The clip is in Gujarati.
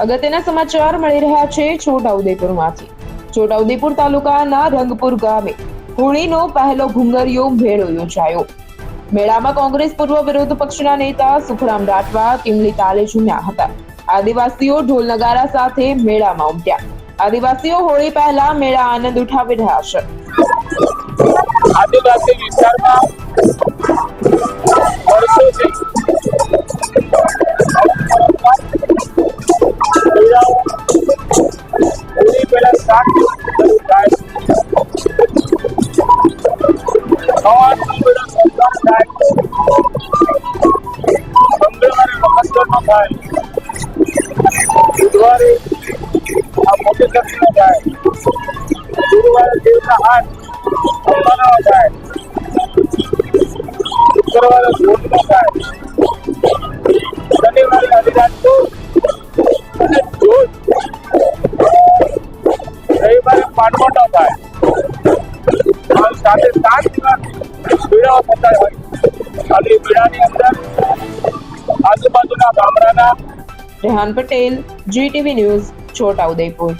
અગત્યના સમાચાર મળી રહ્યા છે છોટાઉદેપુરમાંથી. છોટાઉદેપુર તાલુકાના રંગપુર ગામે હોળીનો પહેલો ઘુંગરિયો મેળો યોજાયો. મેળામાં કોંગ્રેસ પૂર્વ વિરોધ પક્ષના નેતા સુખરામ રાઠવા, કિમલી તાલે ઝૂમ્યા હતા. આદિવાસીઓ ઢોલ નગારા સાથે મેળામાં ઉમટ્યા. આદિવાસીઓ હોળી પહેલા મેળા આનંદ ઉઠાવી રહ્યા છે. આદિવાસી વિસ્તારમાં બુધવારે આ મોટી દક્ષિણ થાય ગુરુવારે દેવના હાથ અંબાનો થાય શુક્રવારે ભોજનો રવિવારે ન થાય સાથે સાત દિવસ મેળાઓ થતા હોય. અને મેળાની અંદર આજુબાજુના ગામડાના રેહાન પટેલ જીટીવી ન્યૂઝ છોટાઉદેપુર